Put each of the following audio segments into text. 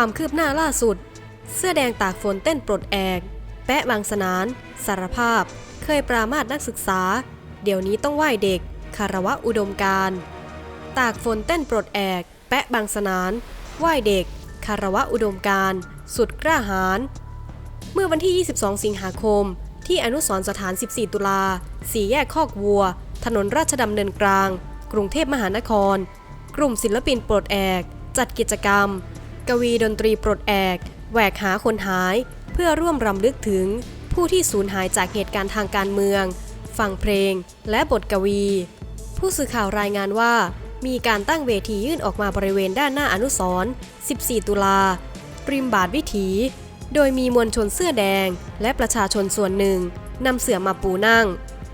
ความคืบหน้าล่าสุด เสื้อแดงตากฝนเต้นปลดแอก แปะบางสนาน สารภาพ เคยปรามาสนักศึกษา เดี๋ยวนี้ต้องไหว้เด็ก คารวะอุดมการ ตากฝนเต้นปลดแอก แปะบางสนาน ไหว้เด็ก คารวะอุดมการ สุดกล้าหาญ เมื่อวันที่ 22 สิงหาคม ที่อนุสรสถาน 14 ตุลา สี่แยกคอกวัว ถนนราชดำเนินกลาง กรุงเทพมหานคร กลุ่มศิลปินปลดแอก จัดกิจกรรม กวีดนตรีปลดแอกแหวกหาคนหาย เพื่อร่วมรำลึกถึง ผู้ที่สูญหายจากเหตุการณ์ทางการเมือง ฟังเพลง และบทกวี ผู้สื่อข่าวรายงานว่า มีการตั้งเวทียื่นออกมาบริเวณด้านหน้าอนุสรณ์14 ตุลาปริมบาทวิถี โดยมีมวลชนเสื้อแดง และประชาชนส่วนหนึ่งนำเสื่อมาปูนั่ง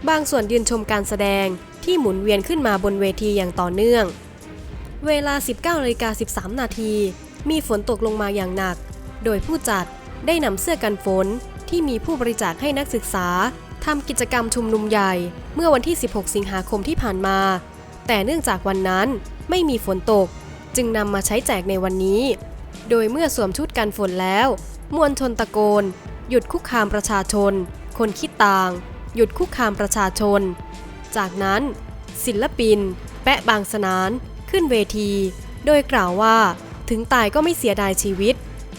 บางส่วนยืนชมการแสดงที่หมุนเวียนขึ้นมาบนเวทีอย่างต่อเนื่อง เวลา 19นาฬิกา13 นาที มีฝนตกลงมาอย่างหนัก โดยผู้จัดได้นำเสื้อกันฝนที่มีผู้บริจาคให้นักศึกษาทำกิจกรรมชุมนุมใหญ่ เมื่อวันที่ 16 สิงหาคมที่ผ่านมา แต่เนื่องจากวันนั้นไม่มีฝนตก จึงนำมาใช้แจกในวันนี้ โดยเมื่อสวมชุดกันฝนแล้ว มวลชนตะโกน หยุดคุกคามประชาชน คนคิดต่าง หยุดคุกคามประชาชน จากนั้น ศิลปิน แปะบางสนาน ขึ้นเวที โดยกล่าวว่า ถึงตายก็ไม่เสียดายชีวิต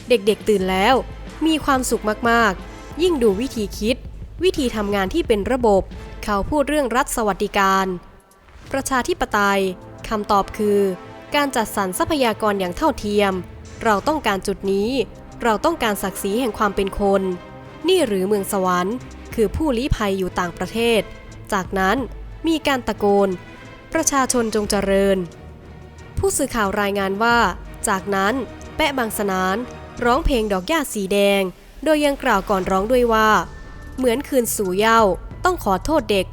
เด็กๆตื่นแล้ว มีความสุขมากๆ ยิ่งดูวิธีคิด วิธีทำงานที่เป็นระบบ เขาพูดเรื่องรัฐสวัสดิการ ประชาธิปไตยคำตอบคือ การจัดสรรทรัพยากรอย่างเท่าเทียม เราต้องการจุดนี้ เราต้องการศักดิ์ศรีแห่งความเป็นคน นี่หรือเมืองสวรรค์ คือผู้ลี้ภัยอยู่ต่างประเทศ จากนั้นมีการตะโกน ประชาชนจงเจริญ ผู้สื่อข่าวรายงานว่า จากนั้นแปะบางสนาน ร้องเพลงดอกหญ้าสีแดง โดยยังกล่าวก่อนร้องด้วยว่า เหมือนคืนสู่เย้าต้องขอโทษเด็ก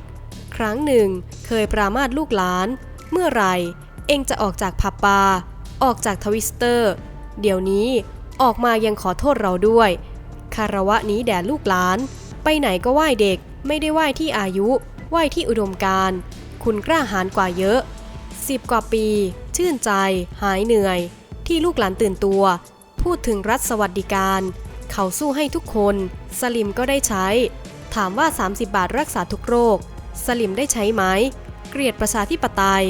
ครั้งหนึ่ง เคยปรามาสลูกหลาน เมื่อไหร่เองจะออกจากผับบาร์ออกจากทวิสเตอร์ เดี๋ยวนี้ออกมายังขอโทษเราด้วย คารวะนี้แด่ลูกหลาน ไปไหนก็ไหว้เด็กไม่ได้ไหว้ที่อายุ ไหว้ที่อุดมการคุณกล้าหาญกว่าเยอะสิบกว่าปี ชื่นใจ หายเหนื่อย ที่ลูกหลานตื่นตัว พูดถึงรัฐสวัสดิการ เขาสู้ให้ทุกคน สลิมก็ได้ใช้ ถามว่า 30 บาทรักษาทุกโรค สลิมได้ใช้ไหม เกลียดประชาธิปไตย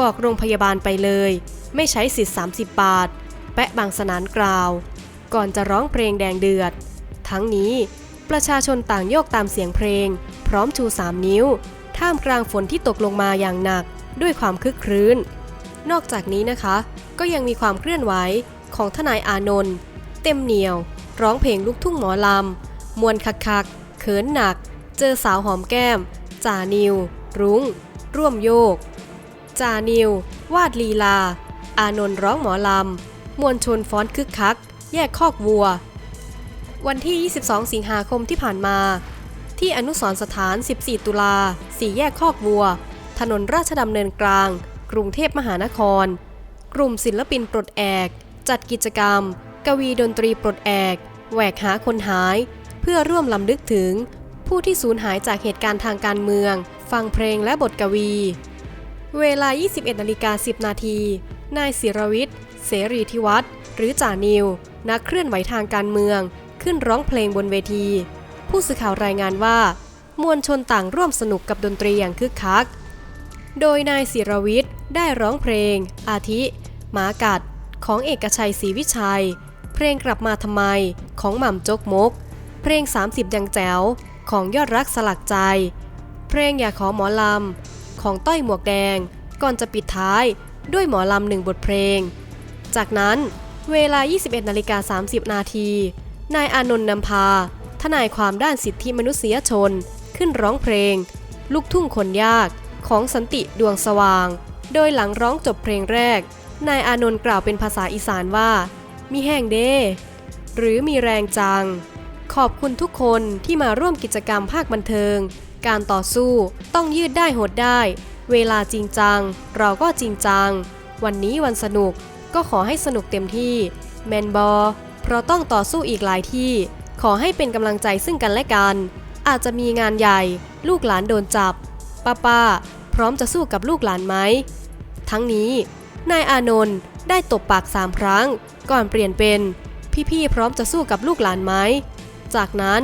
บอกโรงพยาบาลไปเลย ไม่ใช้สิทธิ์ 30 บาท แปะบางสนานกล่าว ก่อนจะร้องเพลงแดงเดือด ทั้งนี้ ประชาชนต่างโยกตามเสียงเพลง พร้อมชู 3 นิ้ว ท่ามกลางฝนที่ตกลงมาอย่างหนักด้วยความคึกครื้น นอกจากนี้นะคะ ก็ยังมีความเคลื่อนไหวของทนายอานนท์เต็มเหนียว ร้องเพลงลูกทุ่งหมอลำมวนคักคักเขินหนัก เจอสาวหอมแก้มจ่านิว รุง้ง ร่วมโยกจ่านิว วาดลีลา อานนท์ร้องหมอลำมวลชนฟ้อนคึกคัก แยกคอกวัว วันที่ 22 สิงหาคมที่ผ่านมา ที่อนุสรสถาน 14 ตุลาสี่แยกคอกวัว ถนนราชดำเนินกลาง รุงเทพมหานคร กลุ่มศิลปินปลดแอก จัดกิจกรรม กวีดนตรีปลดแอกแหวกหาคนหาย เพื่อร่วมลำลึกถึง ผู้ที่สูญหายจากเหตุการณ์ทางการเมือง ฟังเพลงและบทกวี เวลา 21นาฬิกา10 นาที นายศิรวิทย์ เสรีทิวัฒน์หรือจ่านิว นักเคลื่อนไหวทางการเมือง ขึ้นร้องเพลงบนเวที ผู้สื่อข่าวรายงานว่า มวลชนต่างร่วมสนุกกับดนตรีอย่างคึกคัก โดยนายศิรวิทย์ได้ร้องเพลง อาทิ หมากัด ของเอกชัยศรีวิชัย เพลงกลับมาทำไมของหม่ำจกมก เพลง 30ยังแจ๋ว ของยอดรักสลักใจ เพลงอย่าขอหมอลำ ของต้อยหมวกแดง ก่อนจะปิดท้ายด้วยหมอลำหนึ่งบทเพลง จากนั้นเวลา 21นาฬิกา30 นาที นายอานนท์นำพา ทนายความด้านสิทธิมนุษยชน ขึ้นร้องเพลง ลูกทุ่งคนยาก ของสันติดวงสว่าง โดยหลังร้องจบเพลงแรก นายอานนท์กล่าวเป็นภาษาอีสานว่า มีแห้งเด้หรือมีแรงจัง ขอบคุณทุกคนที่มาร่วมกิจกรรมภาคบันเทิง การต่อสู้ต้องยืดได้หดได้ เวลาจริงจัง เราก็จริงจัง วันนี้วันสนุกก็ขอให้สนุกเต็มที่ แมนบอเพราะต้องต่อสู้อีกหลายที่ ขอให้เป็นกำลังใจซึ่งกันและกัน อาจจะมีงานใหญ่ ลูกหลานโดนจับ ป้าป้าพร้อมจะสู้กับลูกหลานไหม ทั้งนี้ นายอานนท์ได้ตบปากสามครั้ง ก่อนเปลี่ยนเป็น พี่ๆพร้อมจะสู้กับลูกหลานไหม จากนั้น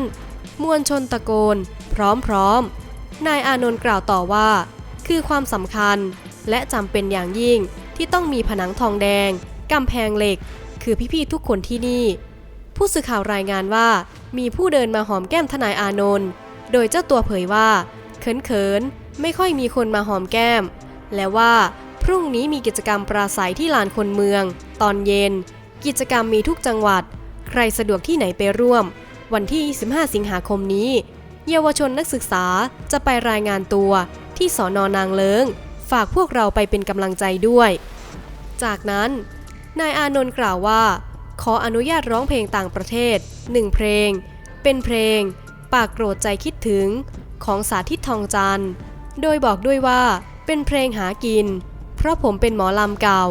มวลชนตะโกน พร้อมๆนายอานนท์กล่าวต่อว่า คือความสำคัญและจำเป็นอย่างยิ่งที่ต้องมีผนังทองแดงกำแพงเหล็ก คือพี่ๆทุกคนที่นี่ ผู้สื่อข่าวรายงานว่า มีผู้เดินมาหอมแก้มทนายอานนท์โดยเจ้าตัวเผยว่า เขินๆ ไม่ค่อยมีคนมาหอมแก้ม และว่าพรุ่งนี้มีกิจกรรมปราศัยที่ลานคนเมือง ตอนเย็น กิจกรรมมีทุกจังหวัด ใครสะดวกที่ไหนไปร่วม วันที่ 25 สิงหาคมนี้ เยาวชนนักศึกษาจะไปรายงานตัวที่สอนอนางเลิง ฝากพวกเราไปเป็นกำลังใจด้วย จากนั้น นายอานนท์กล่าวว่า ขออนุญาตร้องเพลงต่างประเทศหนึ่งเพลง เป็นเพลง ปากโกรธใจคิดถึงของสาธิตทองจันทร์ โดยบอกด้วยว่าเป็นเพลงหากิน เพราะผมเป็นหมอลำเก่า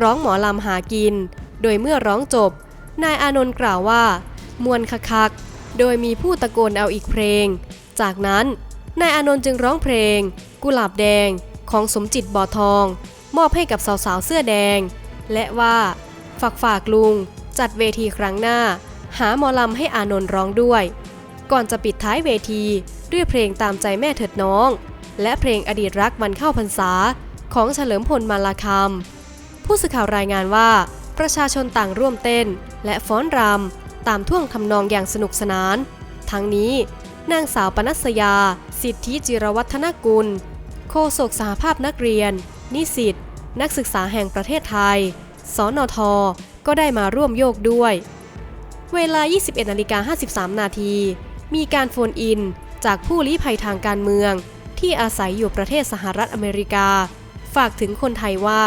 ร้องหมอลำหากิน โดยเมื่อร้องจบ นายอานนท์กล่าวว่ามวนคักๆ โดยมีผู้ตะโกนเอาอีกเพลง จากนั้น นายอานนท์จึงร้องเพลง กุหลาบแดงของสมจิตบ่อทอง มอบให้กับสาวๆเสื้อแดง และว่าฝากฝากลุง จัดเวทีครั้งหน้า หาหมอลำให้อานนท์ร้องด้วย ก่อนจะปิดท้ายเวทีด้วยเพลงตามใจแม่เถิดน้อง และเพลงอดีตรักวันเข้าพรรษา ของเฉลิมพลมาลาคำผู้สื่อข่าวรายงานว่า ประชาชนต่างร่วมเต้น และฟ้อนรำตามท่วงทำนองอย่างสนุกสนาน ทั้งนี้ นางสาวปนัสยา สิทธิจิรวัฒนกุล โฆษกสหภาพนักเรียน นิสิตนักศึกษาแห่งประเทศไทย สนท ก็ได้มาร่วมโยกด้วย เวลา 21นาฬิกา53 นาที มีการโฟนอินจากผู้ลี้ภัยทางการเมือง ที่อาศัยอยู่ประเทศสหรัฐอเมริกา ฝากถึงคนไทยว่า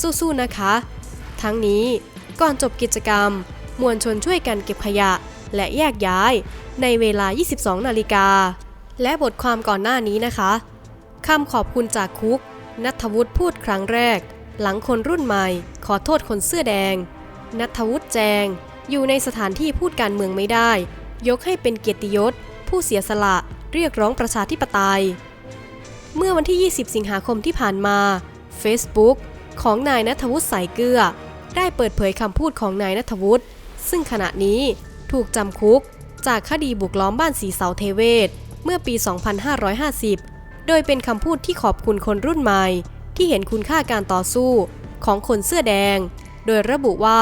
สู้ๆนะคะ ทั้งนี้ก่อนจบกิจกรรม มวลชนช่วยกันเก็บขยะ และแยกย้ายในเวลา 22 นาฬิกา และบทความก่อนหน้านี้นะคะคำขอบคุณจากคุก นัทวุฒิพูดครั้งแรก หลังคนรุ่นใหม่ ขอโทษคนเสื้อแดง นัทวุฒิแจง อยู่ในสถานที่พูดการเมืองไม่ได้ ยกให้เป็นเกียรติยศ ผู้เสียสละ เรียกร้องประชาธิปไตย เมื่อวันที่ 20 สิงหาคมที่ผ่านมา Facebook ของนายนัทวุฒิสายเกลือ ได้เปิดเผยคำพูดของนายนัทวุฒิซึ่งขณะนี้ถูกจำคุกจากคดีบุกล้อมบ้านสีเสาเทเวศ เมื่อปี 2550 โดยเป็นคำพูดที่ขอบคุณคนรุ่นใหม่ ที่เห็นคุณค่าการต่อสู้ของคนเสื้อแดง โดยระบุว่า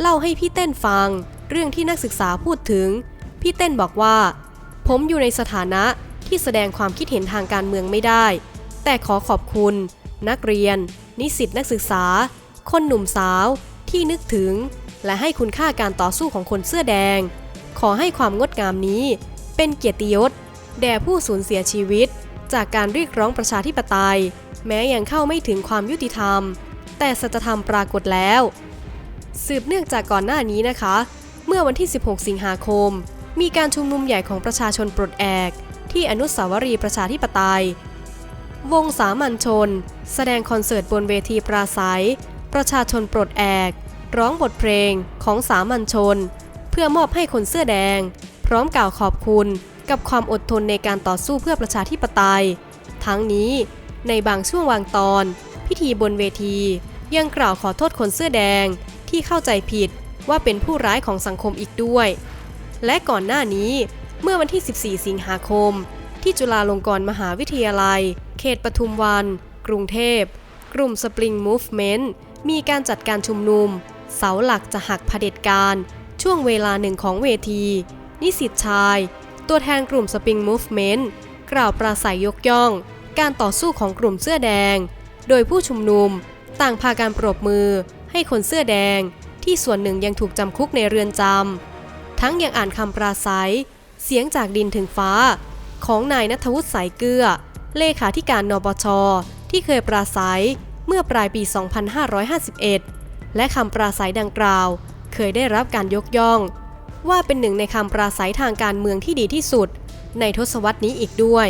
เล่าให้พี่เต้นฟัง เรื่องที่นักศึกษาพูดถึง พี่เต้นบอกว่า ผมอยู่ในสถานะ ที่แสดงความคิดเห็นทางการเมืองไม่ได้ แต่ขอขอบคุณ นักเรียน นิสิตนักศึกษา คนหนุ่มสาว ที่นึกถึง และให้คุณค่าการต่อสู้ของคนเสื้อแดง ขอให้ความงดงามนี้ เป็นเกียรติยศ แด่ผู้สูญเสียชีวิต จากการเรียกร้องประชาธิปไตย แม้ยังเข้าไม่ถึงความยุติธรรม แต่สัจธรรมปรากฏแล้ว สืบเนื่องจากก่อนหน้านี้นะคะ เมื่อวันที่ 16 สิงหาคม มีการชุมนุมใหญ่ของประชาชนปลดแอก ที่อนุสาวรีย์ประชาธิปไตย วงสามัญชน แสดงคอนเสิร์ตบนเวทีปราศัย ประชาชนปลดแอก ร้องบทเพลงของสามัญชน เพื่อมอบให้คนเสื้อแดง พร้อมกล่าวขอบคุณกับความอดทนในการต่อสู้เพื่อประชาธิปไตย ทั้งนี้ในบางช่วงวางตอน พิธีบนเวที ยังกล่าวขอโทษคนเสื้อแดงที่เข้าใจผิดว่าเป็นผู้ร้ายของสังคมอีกด้วย และก่อนหน้านี้ เมื่อวันที่ 14 สิงหาคม ที่จุฬาลงกรณ์มหาวิทยาลัย เขตปทุมวัน กรุงเทพ กลุ่ม Spring Movement มีการจัดการชุมนุม เสาหลักจะหักเผด็จการ ช่วงเวลาหนึ่งของเวที นิสิตชาย ตัวแทนกลุ่ม Spring Movement กล่าวปราศัยยกย่อง การต่อสู้ของกลุ่มเสื้อแดง โดยผู้ชุมนุมต่างพาการปรบมือให้คนเสื้อแดงที่ส่วนหนึ่งยังถูกจำคุกในเรือนจำทั้งยังอ่านคำปราศัย เสียงจากดินถึงฟ้า ของนายนัทวุฒิสายเกลือ เลขาธิการนปช ที่เคยปราศัยเมื่อปลายปี 2551 และคำปราศัยดังกล่าว เคยได้รับการยกย่อง ว่าเป็นหนึ่งในคำปราศัยทางการเมืองที่ดีที่สุด ในทศวรรษนี้อีกด้วย